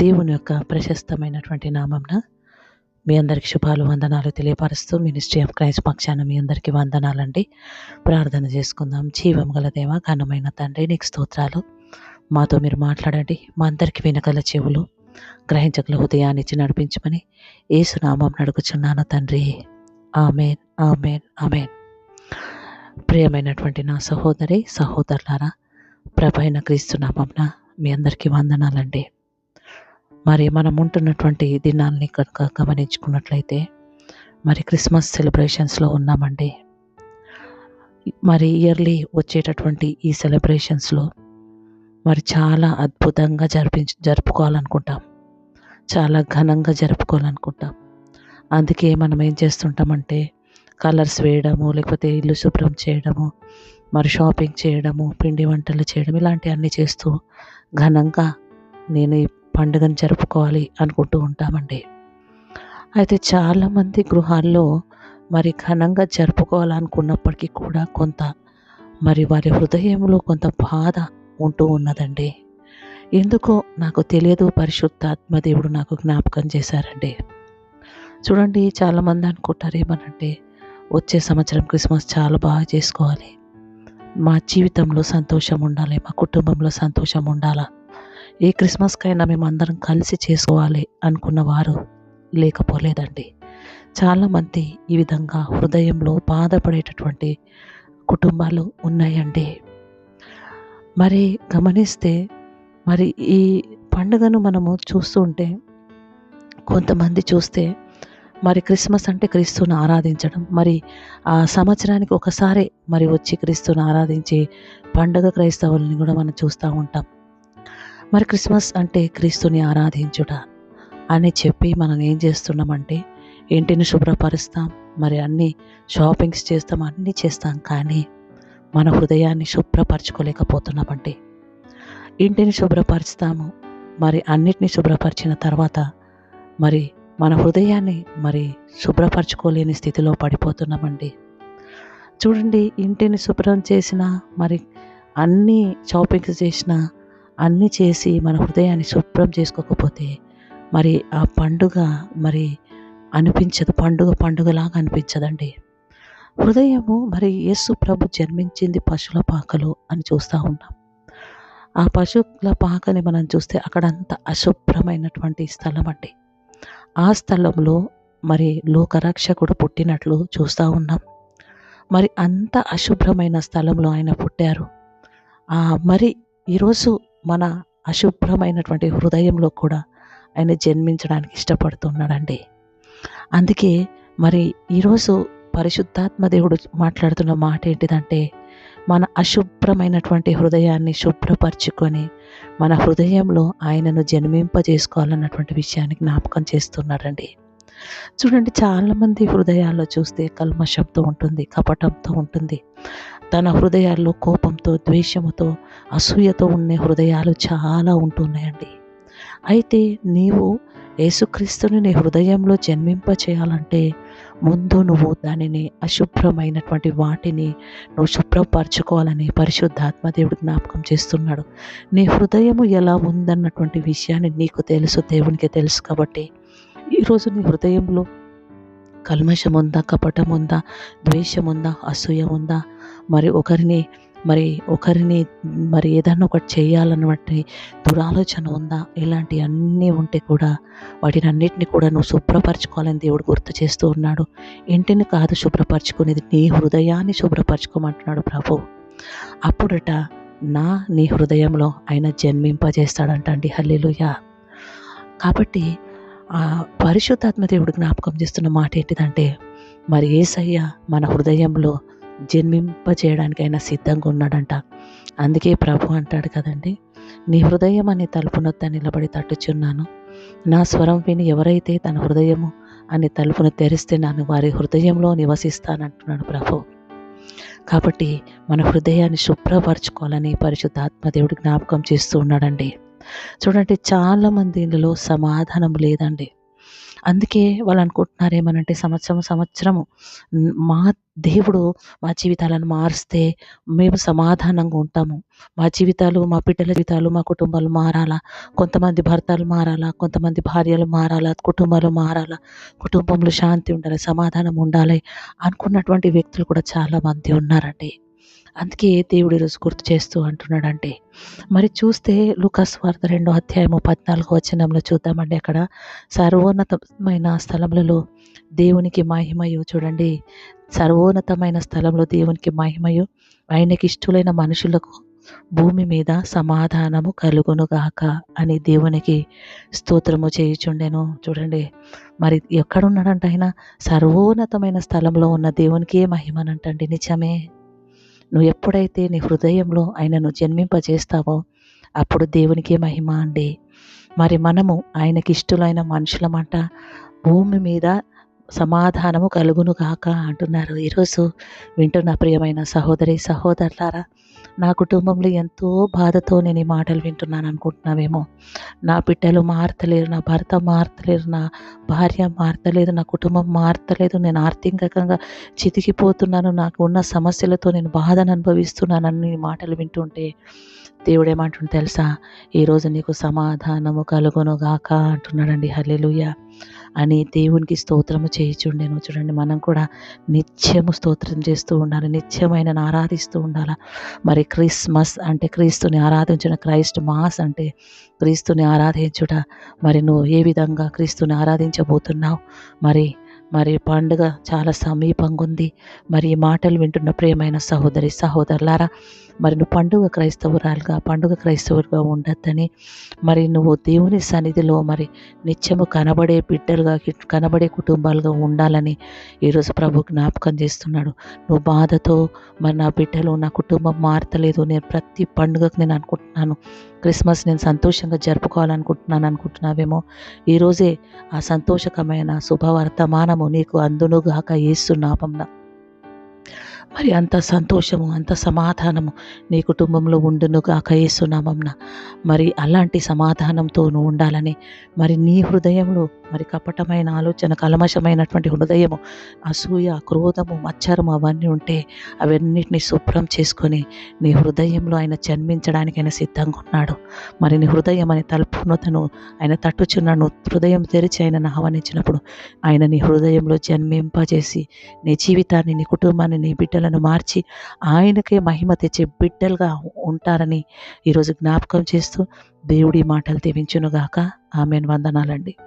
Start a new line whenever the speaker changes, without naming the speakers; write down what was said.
దేవుని యొక్క ప్రశస్తమైనటువంటి నామంన మీ అందరికి శుభాలు వందనాలు తెలియపరుస్తూ మినిస్ట్రీ ఆఫ్ క్రైస్ట్ పక్షాన మీ అందరికీ వందనాలండి. ప్రార్థన చేసుకుందాం. జీవం గల దేవ ఘనమైన తండ్రి నీకు స్తోత్రాలు. మాతో మీరు మాట్లాడండి. మా అందరికీ వినగల చెవులు గ్రహించగల హృదయాన్ని ఇచ్చి నడిపించమని ఏసునామం నడుగుచున్నాను తండ్రి. Amen amen amen. ప్రియమైనటువంటి నా సహోదరి సహోదరులారా ప్రభైన క్రీస్తు నామంన మీ అందరికీ వందనాలండి. మరి మనం ఉంటున్నటువంటి దినాల్ని కనుక గమనించుకున్నట్లయితే మరి క్రిస్మస్ సెలబ్రేషన్స్లో ఉన్నామండి. మరి ఇయర్లీ వచ్చేటటువంటి ఈ సెలబ్రేషన్స్లో మరి చాలా అద్భుతంగా జరిపించ జరుపుకోవాలనుకుంటాం. చాలా ఘనంగా జరుపుకోవాలనుకుంటాం. అందుకే మనం ఏం చేస్తుంటామంటే కలర్స్ వేయడము లేకపోతే ఇల్లు శుభ్రం చేయడము మరి షాపింగ్ చేయడము పిండి వంటలు చేయడం ఇలాంటివన్నీ చేస్తూ ఘనంగా నేను పండుగను జరుపుకోవాలి అనుకుంటూ ఉంటామండి. అయితే చాలామంది గృహాల్లో మరి ఘనంగా జరుపుకోవాలనుకున్నప్పటికీ కూడా కొంత మరి వారి హృదయంలో కొంత బాధ ఉంటూ ఉన్నదండి. ఎందుకో నాకు తెలియదు పరిశుద్ధాత్మ దేవుడు నాకు జ్ఞాపకం చేశారండి. చూడండి చాలామంది అనుకుంటారు ఏమనంటే వచ్చే సంవత్సరం క్రిస్మస్ చాలా బాగా చేసుకోవాలి. మా జీవితంలో సంతోషం ఉండాలి మా కుటుంబంలో సంతోషం ఉండాలా? ఏ క్రిస్మస్కైనా మేము అందరం కలిసి చేసుకోవాలి అనుకున్న వారు లేకపోలేదండి. చాలామంది ఈ విధంగా హృదయంలో బాధపడేటటువంటి కుటుంబాలు ఉన్నాయండి. మరి గమనిస్తే మరి ఈ పండుగను మనము చూస్తుంటే కొంతమంది చూస్తే మరి క్రిస్మస్ అంటే క్రీస్తుని ఆరాధించడం మరి ఆ సంవత్సరానికి ఒకసారి మరి వచ్చి క్రీస్తుని ఆరాధించే పండుగ క్రైస్తవుల్ని కూడా మనం చూస్తూ ఉంటాం. మరి క్రిస్మస్ అంటే క్రీస్తుని ఆరాధించుట అని చెప్పి మనం ఏం చేస్తున్నామంటే ఇంటిని శుభ్రపరుస్తాం మరి అన్ని షాపింగ్స్ చేస్తాం అన్నీ చేస్తాం కానీ మన హృదయాన్ని శుభ్రపరచుకోలేకపోతున్నామండి ఇంటిని శుభ్రపరుస్తాము మరి అన్నిటిని శుభ్రపరిచిన తర్వాత మరి మన హృదయాన్ని మరి శుభ్రపరచుకోలేని స్థితిలో పడిపోతున్నామండి చూడండి ఇంటిని శుభ్రం చేసిన మరి అన్ని షాపింగ్స్ చేసిన అన్నీ చేసి మన హృదయాన్ని శుభ్రం చేసుకోకపోతే మరి ఆ పండుగ మరి అనిపించదు. పండుగ పండుగలాగా అనిపించదండి. హృదయము మరి యేసు ప్రభు జన్మించింది పశువుల పాకలో అని చూస్తూ ఉన్నాం. ఆ పశువుల పాకని మనం చూస్తే అక్కడంతా అశుభ్రమైనటువంటి స్థలం అండి ఆ స్థలంలో మరి లోకరక్షకుడు పుట్టినట్లు చూస్తూ ఉన్నాం. మరి అంత అశుభ్రమైన స్థలంలో ఆయన పుట్టారు. మరి ఈరోజు మన అశుభ్రమైనటువంటి హృదయంలో కూడా ఆయన జన్మించడానికి ఇష్టపడుతున్నాడండి. అందుకే మరి ఈరోజు పరిశుద్ధాత్మ దేవుడు మాట్లాడుతున్న మాట ఏంటిదంటే మన అశుభ్రమైనటువంటి హృదయాన్ని శుభ్రపరచుకొని మన హృదయంలో ఆయనను జన్మింపజేసుకోవాలన్నటువంటి విషయాన్ని జ్ఞాపకం చేస్తున్నాడండి. చూడండి చాలామంది హృదయాల్లో చూస్తే కల్మషంతో ఉంటుంది కపటంతో ఉంటుంది. తన హృదయాల్లో కోపంతో ద్వేషముతో అసూయతో ఉండే హృదయాలు చాలా ఉంటున్నాయండి. అయితే నీవు యేసుక్రీస్తుని నీ హృదయంలో జన్మింప చేయాలంటే ముందు నువ్వు దానిని అశుభ్రమైనటువంటి వాటిని నువ్వు శుభ్రపరచుకోవాలని పరిశుద్ధాత్మ దేవుడు జ్ఞాపకం చేస్తున్నాడు. నీ హృదయము ఎలా ఉందన్నటువంటి విషయాన్ని నీకు తెలుసు దేవునికి తెలుసు కాబట్టి. ఈరోజు నీ హృదయంలో కల్మషం ఉందా కపటం ఉందా ద్వేషం ఉందా అసూయ ఉందా మరి ఒకరిని మరి ఒకరిని మరి ఏదన్నా ఒకటి చేయాలన్నటువంటి దురాలోచన ఉందా? ఇలాంటి అన్నీ ఉంటే కూడా వాటిని అన్నిటిని కూడా నువ్వు శుభ్రపరచుకోవాలని దేవుడు గుర్తు చేస్తూ ఉన్నాడు. ఇంటిని కాదు శుభ్రపరచుకునేది నీ హృదయాన్ని శుభ్రపరచుకోమంటున్నాడు ప్రభు. అప్పుడట నా నీ హృదయంలో ఆయన జన్మింపజేస్తాడంట అండి హల్లేలుయా. కాబట్టి పరిశుద్ధాత్మ దేవుడు జ్ఞాపకం చేస్తున్న మాట ఏంటిదంటే మరి ఏసయ్య మన హృదయంలో జన్మింప చేయడానికైనా సిద్ధంగా ఉన్నాడంట. అందుకే ప్రభు అంటాడు కదండి నీ హృదయం అనే తలుపునొద్ద నిలబడి తట్టుచున్నాను. నా స్వరం విని ఎవరైతే తన హృదయము అనే తలుపును తెరిస్తే నన్ను వారి హృదయంలో నివసిస్తానంటున్నాడు ప్రభు. కాబట్టి మన హృదయాన్ని శుభ్రపరచుకోవాలని పరిశుద్ధాత్మ దేవుడు జ్ఞాపకం చేస్తూ ఉన్నాడండి. చూడండి చాలామంది ఇందులో సమాధానం లేదండి. అందుకే వాళ్ళు అనుకుంటున్నారు ఏమనంటే సంవత్సరం సంవత్సరము మా దేవుడు మా జీవితాలను మారిస్తే మేము సమాధానంగా ఉంటాము. మా జీవితాలు, మా బిడ్డల జీవితాలు, మా కుటుంబాలు మారాలా. కొంతమంది భర్తలు మారాలా, కొంతమంది భార్యలు మారాలా, కుటుంబాలు మారాలా, కుటుంబంలో శాంతి ఉండాలి, సమాధానం ఉండాలి అనుకున్నటువంటి వ్యక్తులు కూడా చాలామంది ఉన్నారండి. అందుకే దేవుడు ఈరోజు గుర్తు చేస్తూ అంటున్నాడంటే మరి చూస్తే లూకాసు వార్త రెండో అధ్యాయము పద్నాలుగో వచనంలో చూద్దామండి అక్కడ. సర్వోన్నతమైన స్థలములలో దేవునికి మహిమయు. చూడండి సర్వోన్నతమైన స్థలంలో దేవునికి మహిమయు. ఆయనకి ఇష్టలైన మనుషులకు భూమి మీద సమాధానము కలుగునుగాక అని దేవునికి స్తోత్రము చేయుచుండెను. చూడండి మరి ఎక్కడున్నాడంట ఆయన? సర్వోన్నతమైన స్థలంలో ఉన్న దేవునికే మహిమనంటండి నిజమే. నువ్వు ఎప్పుడైతే నీ హృదయంలో ఆయనను జన్మింపజేస్తావో అప్పుడు దేవునికి మహిమ అండి. మరి మనము ఆయనకి ఇష్టలైన మనుషులమంట భూమి మీద సమాధానము కలుగును గాక అంటున్నారు. ఈరోజు వింటున్న ప్రియమైన సహోదరి సహోదరులారా నా కుటుంబంలో ఎంతో బాధతో నేను ఈ మాటలు వింటున్నాను అనుకుంటున్నావేమో. నా బిడ్డలు మారతలేరు నా భర్త మారతలేరు నా భార్య మారతలేదు నా కుటుంబం మారతలేదు. నేను ఆర్థికంగా చితికిపోతున్నాను. నాకు ఉన్న సమస్యలతో నేను బాధను అనుభవిస్తున్నానని అన్ని మాటలు వింటుంటే దేవుడు తెలుసా? ఈరోజు నీకు సమాధానము కలుగునుగాక అంటున్నాడండి. హల్లెలూయ. అని దేవునికి స్తోత్రము చేయిచుండేను. చూడండి మనం కూడా నిత్యము స్తోత్రం చేస్తూ ఉండాలి. నిత్యమైన ఆరాధిస్తూ ఉండాలి? మరి క్రిస్మస్ అంటే క్రీస్తుని ఆరాధించిన క్రైస్ట్ మాస్ అంటే క్రీస్తుని ఆరాధించుట. మరి నువ్వు ఏ విధంగా క్రీస్తుని ఆరాధించబోతున్నావు? మరి మరి పండుగ చాలా సమీపంగా ఉంది మరి ఈ మాటలు వింటున్న ప్రియమైన సహోదరి సహోదరులారా మరి నువ్వు పండుగ క్రైస్తవురాలుగా పండుగ క్రైస్తవులుగా ఉండొద్దని మరి నువ్వు దేవుని సన్నిధిలో మరి నిత్యము కనబడే బిడ్డలుగా కనబడే కుటుంబాలుగా ఉండాలని ఈరోజు ప్రభు జ్ఞాపకం చేస్తున్నాడు. నువ్వు బాధతో మరి నా బిడ్డలు నా కుటుంబం మారతలేదు. నేను ప్రతి పండుగకు నేను అనుకుంటున్నాను. క్రిస్మస్ నేను సంతోషంగా జరుపుకోవాలనుకుంటున్నాను అనుకుంటున్నావేమో. ఈరోజే ఆ సంతోషకమైన శుభవర్తమానము నీకు అందునుగాక ఏస్తున్నాపంన మరి అంత సంతోషము అంత సమాధానము నీ కుటుంబంలో ఉండునుగాక ఏసునామంన మరి అలాంటి సమాధానంతో నువ్వు ఉండాలని మరి నీ హృదయంలో మరి కపటమైన ఆలోచన కలమషమైనటువంటి హృదయము అసూయ క్రోధము మచ్చరము అవన్నీ ఉంటే అవన్నిటిని శుభ్రం చేసుకొని నీ హృదయంలో ఆయన జన్మించడానికి ఆయన సిద్ధంగా ఉన్నాడు. మరి నీ హృదయం అనే తలుపునతను ఆయన తట్టుచున్నాను హృదయం తెరిచి ఆయన ఆహ్వానించినప్పుడు ఆయన నీ హృదయంలో జన్మింపజేసి నీ జీవితాన్ని నీ కుటుంబాన్ని నీ బిడ్డలను మార్చి ఆయనకే మహిమ తెచ్చే బిడ్డలుగా ఉంటారని ఈరోజు జ్ఞాపకం చేస్తూ దేవుడి మాటలు దీవించునుగాక. ఆమెను. వందనాలండి.